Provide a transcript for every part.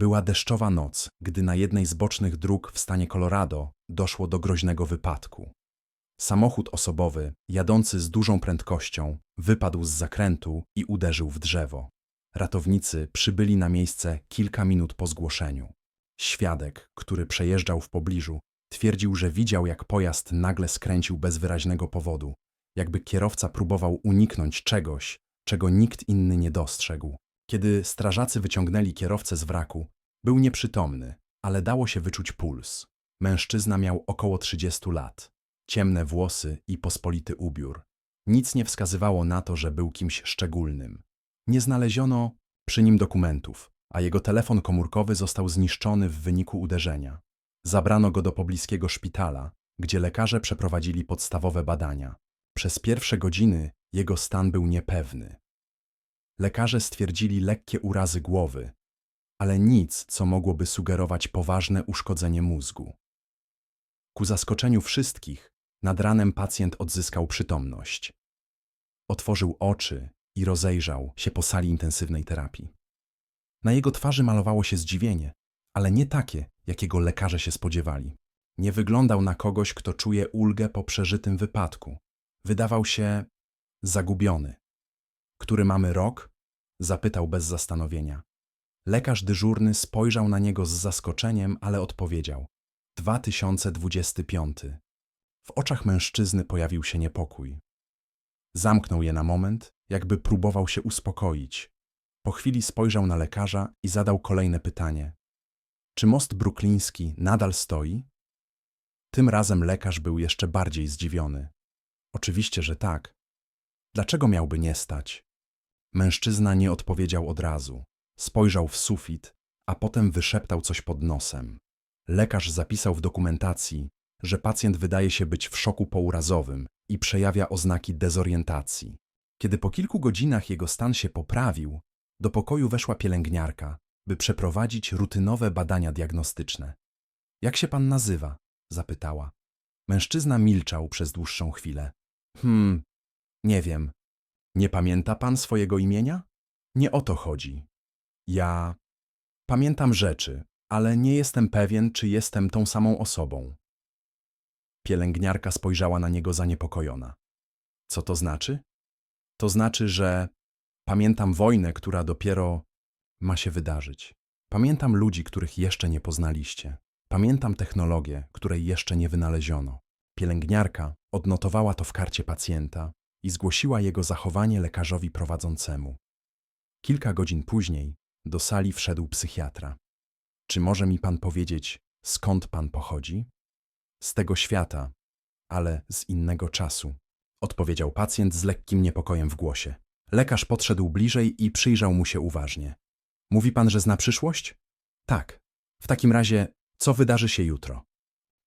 Była deszczowa noc, gdy na jednej z bocznych dróg w stanie Colorado doszło do groźnego wypadku. Samochód osobowy, jadący z dużą prędkością, wypadł z zakrętu i uderzył w drzewo. Ratownicy przybyli na miejsce kilka minut po zgłoszeniu. Świadek, który przejeżdżał w pobliżu, twierdził, że widział, jak pojazd nagle skręcił bez wyraźnego powodu, jakby kierowca próbował uniknąć czegoś, czego nikt inny nie dostrzegł. Kiedy strażacy wyciągnęli kierowcę z wraku, był nieprzytomny, ale dało się wyczuć puls. Mężczyzna miał około 30 lat, ciemne włosy i pospolity ubiór. Nic nie wskazywało na to, że był kimś szczególnym. Nie znaleziono przy nim dokumentów, a jego telefon komórkowy został zniszczony w wyniku uderzenia. Zabrano go do pobliskiego szpitala, gdzie lekarze przeprowadzili podstawowe badania. Przez pierwsze godziny jego stan był niepewny. Lekarze stwierdzili lekkie urazy głowy, ale nic, co mogłoby sugerować poważne uszkodzenie mózgu. Ku zaskoczeniu wszystkich, nad ranem pacjent odzyskał przytomność. Otworzył oczy i rozejrzał się po sali intensywnej terapii. Na jego twarzy malowało się zdziwienie, ale nie takie, jakiego lekarze się spodziewali. Nie wyglądał na kogoś, kto czuje ulgę po przeżytym wypadku. Wydawał się zagubiony. Który mamy rok? Zapytał bez zastanowienia. Lekarz dyżurny spojrzał na niego z zaskoczeniem, ale odpowiedział: 2025. W oczach mężczyzny pojawił się niepokój. Zamknął je na moment, jakby próbował się uspokoić. Po chwili spojrzał na lekarza i zadał kolejne pytanie: Czy most brukliński nadal stoi? Tym razem lekarz był jeszcze bardziej zdziwiony. Oczywiście, że tak. Dlaczego miałby nie stać? Mężczyzna nie odpowiedział od razu. Spojrzał w sufit, a potem wyszeptał coś pod nosem. Lekarz zapisał w dokumentacji, że pacjent wydaje się być w szoku pourazowym i przejawia oznaki dezorientacji. Kiedy po kilku godzinach jego stan się poprawił, do pokoju weszła pielęgniarka, by przeprowadzić rutynowe badania diagnostyczne. Jak się pan nazywa? zapytała. Mężczyzna milczał przez dłuższą chwilę. Hmm, nie wiem. Nie pamięta pan swojego imienia? Nie o to chodzi. Ja pamiętam rzeczy, ale nie jestem pewien, czy jestem tą samą osobą. Pielęgniarka spojrzała na niego zaniepokojona. Co to znaczy? To znaczy, że pamiętam wojnę, która dopiero ma się wydarzyć. Pamiętam ludzi, których jeszcze nie poznaliście. Pamiętam technologię, której jeszcze nie wynaleziono. Pielęgniarka odnotowała to w karcie pacjenta i zgłosiła jego zachowanie lekarzowi prowadzącemu. Kilka godzin później do sali wszedł psychiatra. Czy może mi pan powiedzieć, skąd pan pochodzi? Z tego świata, ale z innego czasu, odpowiedział pacjent z lekkim niepokojem w głosie. Lekarz podszedł bliżej i przyjrzał mu się uważnie. Mówi pan, że zna przyszłość? Tak. W takim razie, co wydarzy się jutro?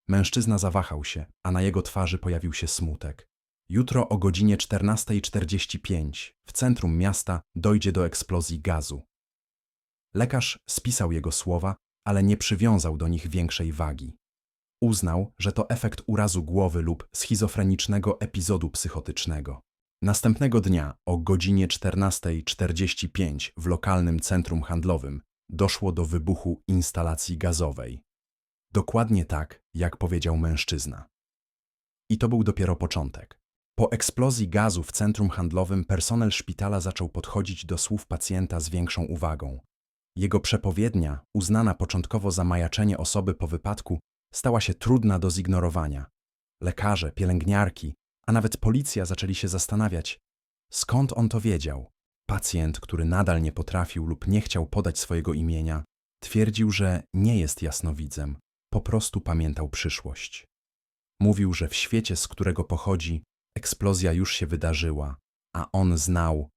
Mężczyzna zawahał się, a na jego twarzy pojawił się smutek. Jutro o godzinie 14.45 w centrum miasta dojdzie do eksplozji gazu. Lekarz spisał jego słowa, ale nie przywiązał do nich większej wagi. Uznał, że to efekt urazu głowy lub schizofrenicznego epizodu psychotycznego. Następnego dnia o godzinie 14.45 w lokalnym centrum handlowym doszło do wybuchu instalacji gazowej. Dokładnie tak, jak powiedział mężczyzna. I to był dopiero początek. Po eksplozji gazu w centrum handlowym personel szpitala zaczął podchodzić do słów pacjenta z większą uwagą. Jego przepowiednia, uznana początkowo za majaczenie osoby po wypadku, stała się trudna do zignorowania. Lekarze, pielęgniarki, a nawet policja zaczęli się zastanawiać, skąd on to wiedział. Pacjent, który nadal nie potrafił lub nie chciał podać swojego imienia, twierdził, że nie jest jasnowidzem, po prostu pamiętał przyszłość. Mówił, że w świecie, z którego pochodzi, eksplozja już się wydarzyła, a on znał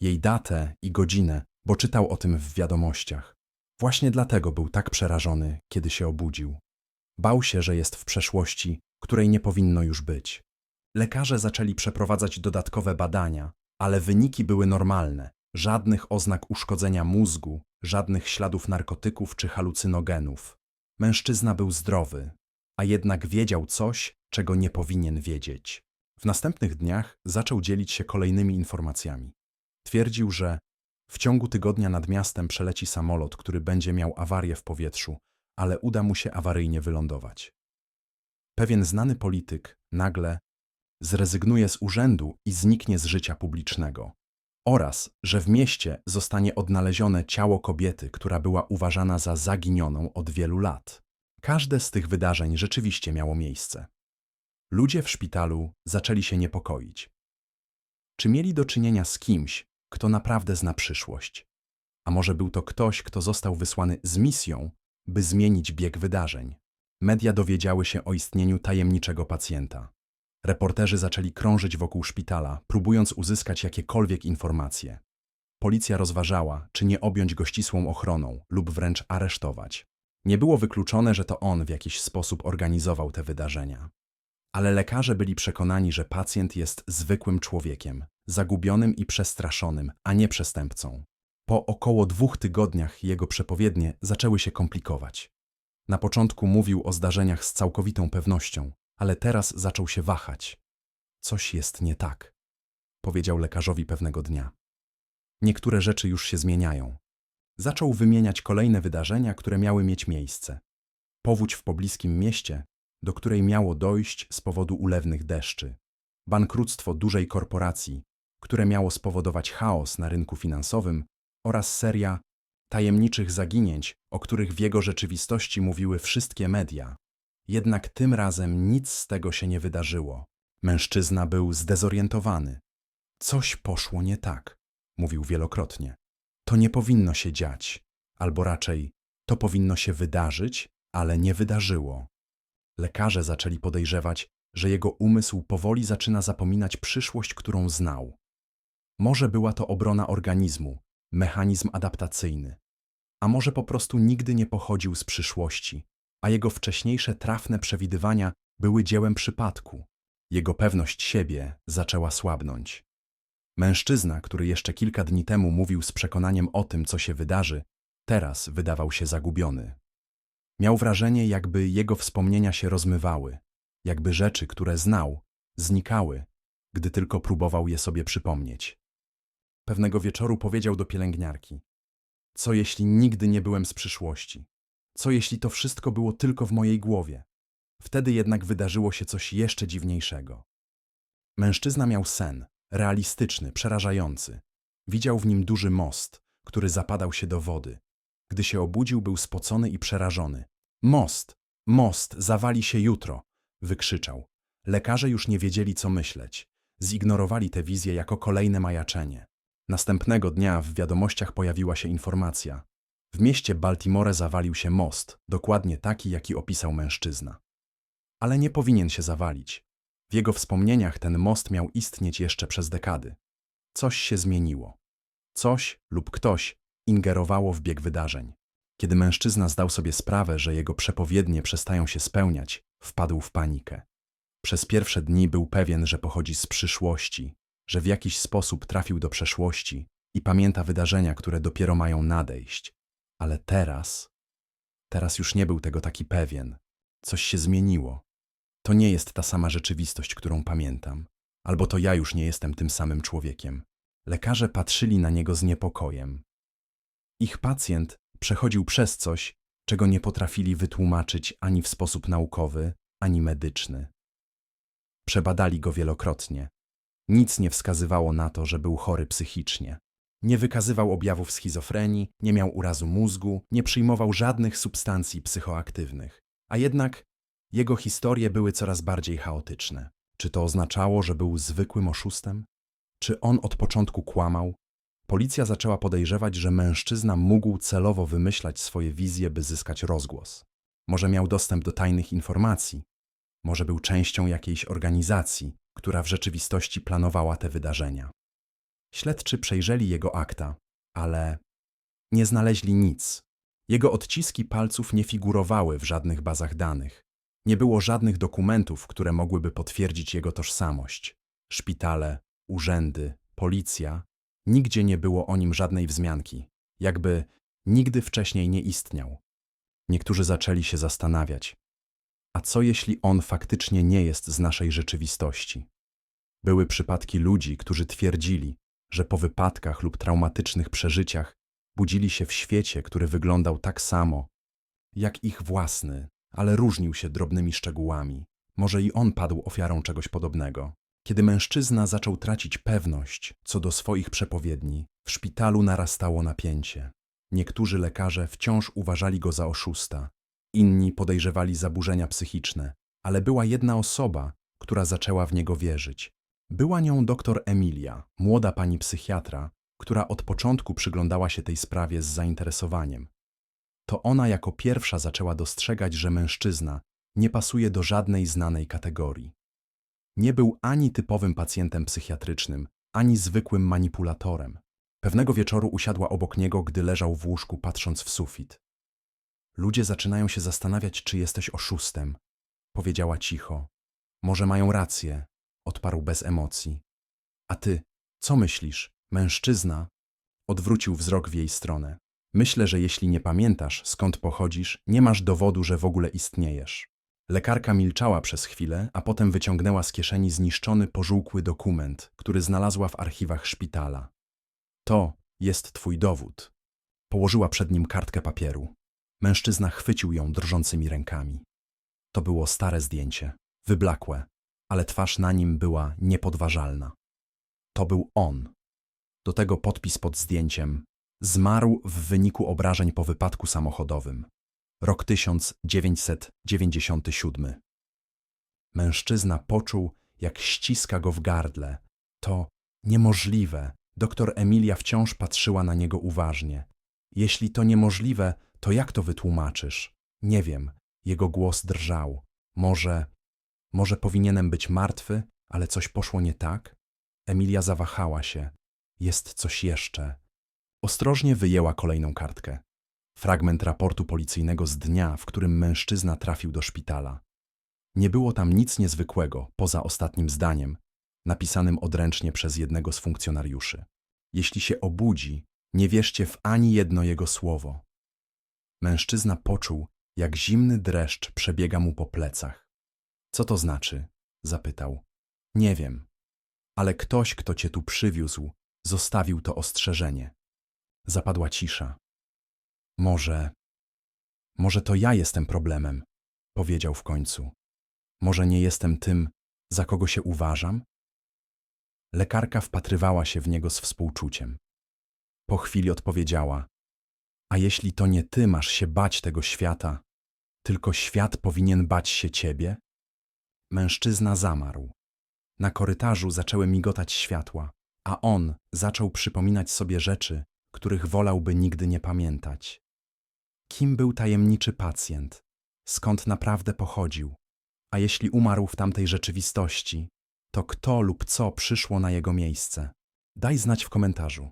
jej datę i godzinę, bo czytał o tym w wiadomościach. Właśnie dlatego był tak przerażony, kiedy się obudził. Bał się, że jest w przeszłości, której nie powinno już być. Lekarze zaczęli przeprowadzać dodatkowe badania, ale wyniki były normalne. Żadnych oznak uszkodzenia mózgu, żadnych śladów narkotyków czy halucynogenów. Mężczyzna był zdrowy, a jednak wiedział coś, czego nie powinien wiedzieć. W następnych dniach zaczął dzielić się kolejnymi informacjami. Twierdził, że W ciągu tygodnia nad miastem przeleci samolot, który będzie miał awarię w powietrzu, ale uda mu się awaryjnie wylądować. Pewien znany polityk nagle zrezygnuje z urzędu i zniknie z życia publicznego. Oraz, że w mieście zostanie odnalezione ciało kobiety, która była uważana za zaginioną od wielu lat. Każde z tych wydarzeń rzeczywiście miało miejsce. Ludzie w szpitalu zaczęli się niepokoić. Czy mieli do czynienia z kimś, kto naprawdę zna przyszłość? A może był to ktoś, kto został wysłany z misją, by zmienić bieg wydarzeń? Media dowiedziały się o istnieniu tajemniczego pacjenta. Reporterzy zaczęli krążyć wokół szpitala, próbując uzyskać jakiekolwiek informacje. Policja rozważała, czy nie objąć go ścisłą ochroną lub wręcz aresztować. Nie było wykluczone, że to on w jakiś sposób organizował te wydarzenia. Ale lekarze byli przekonani, że pacjent jest zwykłym człowiekiem, zagubionym i przestraszonym, a nie przestępcą. Po około dwóch tygodniach jego przepowiednie zaczęły się komplikować. Na początku mówił o zdarzeniach z całkowitą pewnością, ale teraz zaczął się wahać. Coś jest nie tak, powiedział lekarzowi pewnego dnia. Niektóre rzeczy już się zmieniają. Zaczął wymieniać kolejne wydarzenia, które miały mieć miejsce. Powódź w pobliskim mieście, do której miało dojść z powodu ulewnych deszczy. Bankructwo dużej korporacji, które miało spowodować chaos na rynku finansowym oraz seria tajemniczych zaginięć, o których w jego rzeczywistości mówiły wszystkie media. Jednak tym razem nic z tego się nie wydarzyło. Mężczyzna był zdezorientowany. Coś poszło nie tak, mówił wielokrotnie. To nie powinno się dziać, albo raczej to powinno się wydarzyć, ale nie wydarzyło. Lekarze zaczęli podejrzewać, że jego umysł powoli zaczyna zapominać przyszłość, którą znał. Może była to obrona organizmu, mechanizm adaptacyjny. A może po prostu nigdy nie pochodził z przyszłości, a jego wcześniejsze trafne przewidywania były dziełem przypadku. Jego pewność siebie zaczęła słabnąć. Mężczyzna, który jeszcze kilka dni temu mówił z przekonaniem o tym, co się wydarzy, teraz wydawał się zagubiony. Miał wrażenie, jakby jego wspomnienia się rozmywały, jakby rzeczy, które znał, znikały, gdy tylko próbował je sobie przypomnieć. Pewnego wieczoru powiedział do pielęgniarki: Co jeśli nigdy nie byłem z przyszłości? Co jeśli to wszystko było tylko w mojej głowie? Wtedy jednak wydarzyło się coś jeszcze dziwniejszego. Mężczyzna miał sen, realistyczny, przerażający. Widział w nim duży most, który zapadał się do wody. Gdy się obudził, był spocony i przerażony. Most! Most! Zawali się jutro! wykrzyczał. Lekarze już nie wiedzieli, co myśleć. Zignorowali tę wizję jako kolejne majaczenie. Następnego dnia w wiadomościach pojawiła się informacja. W mieście Baltimore zawalił się most, dokładnie taki, jaki opisał mężczyzna. Ale nie powinien się zawalić. W jego wspomnieniach ten most miał istnieć jeszcze przez dekady. Coś się zmieniło. Coś lub ktoś ingerowało w bieg wydarzeń. Kiedy mężczyzna zdał sobie sprawę, że jego przepowiednie przestają się spełniać, wpadł w panikę. Przez pierwsze dni był pewien, że pochodzi z przyszłości, że w jakiś sposób trafił do przeszłości i pamięta wydarzenia, które dopiero mają nadejść. Ale teraz, teraz już nie był tego taki pewien. Coś się zmieniło. To nie jest ta sama rzeczywistość, którą pamiętam. Albo to ja już nie jestem tym samym człowiekiem. Lekarze patrzyli na niego z niepokojem. Ich pacjent przechodził przez coś, czego nie potrafili wytłumaczyć ani w sposób naukowy, ani medyczny. Przebadali go wielokrotnie. Nic nie wskazywało na to, że był chory psychicznie. Nie wykazywał objawów schizofrenii, nie miał urazu mózgu, nie przyjmował żadnych substancji psychoaktywnych. A jednak jego historie były coraz bardziej chaotyczne. Czy to oznaczało, że był zwykłym oszustem? Czy on od początku kłamał? Policja zaczęła podejrzewać, że mężczyzna mógł celowo wymyślać swoje wizje, by zyskać rozgłos. Może miał dostęp do tajnych informacji, może był częścią jakiejś organizacji, która w rzeczywistości planowała te wydarzenia. Śledczy przejrzeli jego akta, ale nie znaleźli nic. Jego odciski palców nie figurowały w żadnych bazach danych. Nie było żadnych dokumentów, które mogłyby potwierdzić jego tożsamość. Szpitale, urzędy, policja nigdzie nie było o nim żadnej wzmianki, jakby nigdy wcześniej nie istniał. Niektórzy zaczęli się zastanawiać, a co jeśli on faktycznie nie jest z naszej rzeczywistości? Były przypadki ludzi, którzy twierdzili, że po wypadkach lub traumatycznych przeżyciach budzili się w świecie, który wyglądał tak samo jak ich własny, ale różnił się drobnymi szczegółami. Może i on padł ofiarą czegoś podobnego. Kiedy mężczyzna zaczął tracić pewność co do swoich przepowiedni, w szpitalu narastało napięcie. Niektórzy lekarze wciąż uważali go za oszusta, inni podejrzewali zaburzenia psychiczne, ale była jedna osoba, która zaczęła w niego wierzyć. Była nią doktor Emilia, młoda pani psychiatra, która od początku przyglądała się tej sprawie z zainteresowaniem. To ona jako pierwsza zaczęła dostrzegać, że mężczyzna nie pasuje do żadnej znanej kategorii. Nie był ani typowym pacjentem psychiatrycznym, ani zwykłym manipulatorem. Pewnego wieczoru usiadła obok niego, gdy leżał w łóżku, patrząc w sufit. Ludzie zaczynają się zastanawiać, czy jesteś oszustem, powiedziała cicho. Może mają rację, odparł bez emocji. A ty, co myślisz, mężczyzna? Odwrócił wzrok w jej stronę. Myślę, że jeśli nie pamiętasz, skąd pochodzisz, nie masz dowodu, że w ogóle istniejesz. Lekarka milczała przez chwilę, a potem wyciągnęła z kieszeni zniszczony, pożółkły dokument, który znalazła w archiwach szpitala. To jest twój dowód. Położyła przed nim kartkę papieru. Mężczyzna chwycił ją drżącymi rękami. To było stare zdjęcie, wyblakłe, ale twarz na nim była niepodważalna. To był on. Do tego podpis pod zdjęciem. Zmarł w wyniku obrażeń po wypadku samochodowym. Rok 1997. Mężczyzna poczuł, jak ściska go w gardle. To niemożliwe. Doktor Emilia wciąż patrzyła na niego uważnie. Jeśli to niemożliwe, to jak to wytłumaczysz? Nie wiem. Jego głos drżał. Może, może powinienem być martwy, ale coś poszło nie tak? Emilia zawahała się. Jest coś jeszcze. Ostrożnie wyjęła kolejną kartkę. Fragment raportu policyjnego z dnia, w którym mężczyzna trafił do szpitala. Nie było tam nic niezwykłego, poza ostatnim zdaniem, napisanym odręcznie przez jednego z funkcjonariuszy. Jeśli się obudzi, nie wierzcie w ani jedno jego słowo. Mężczyzna poczuł, jak zimny dreszcz przebiega mu po plecach. Co to znaczy? zapytał. Nie wiem, ale ktoś, kto cię tu przywiózł, zostawił to ostrzeżenie. Zapadła cisza. Może. Może to ja jestem problemem, powiedział w końcu. Może nie jestem tym, za kogo się uważam? Lekarka wpatrywała się w niego z współczuciem. Po chwili odpowiedziała: A jeśli to nie ty masz się bać tego świata, tylko świat powinien bać się ciebie? Mężczyzna zamarł. Na korytarzu zaczęły migotać światła, a on zaczął przypominać sobie rzeczy, których wolałby nigdy nie pamiętać. Kim był tajemniczy pacjent? Skąd naprawdę pochodził? A jeśli umarł w tamtej rzeczywistości, to kto lub co przyszło na jego miejsce? Daj znać w komentarzu.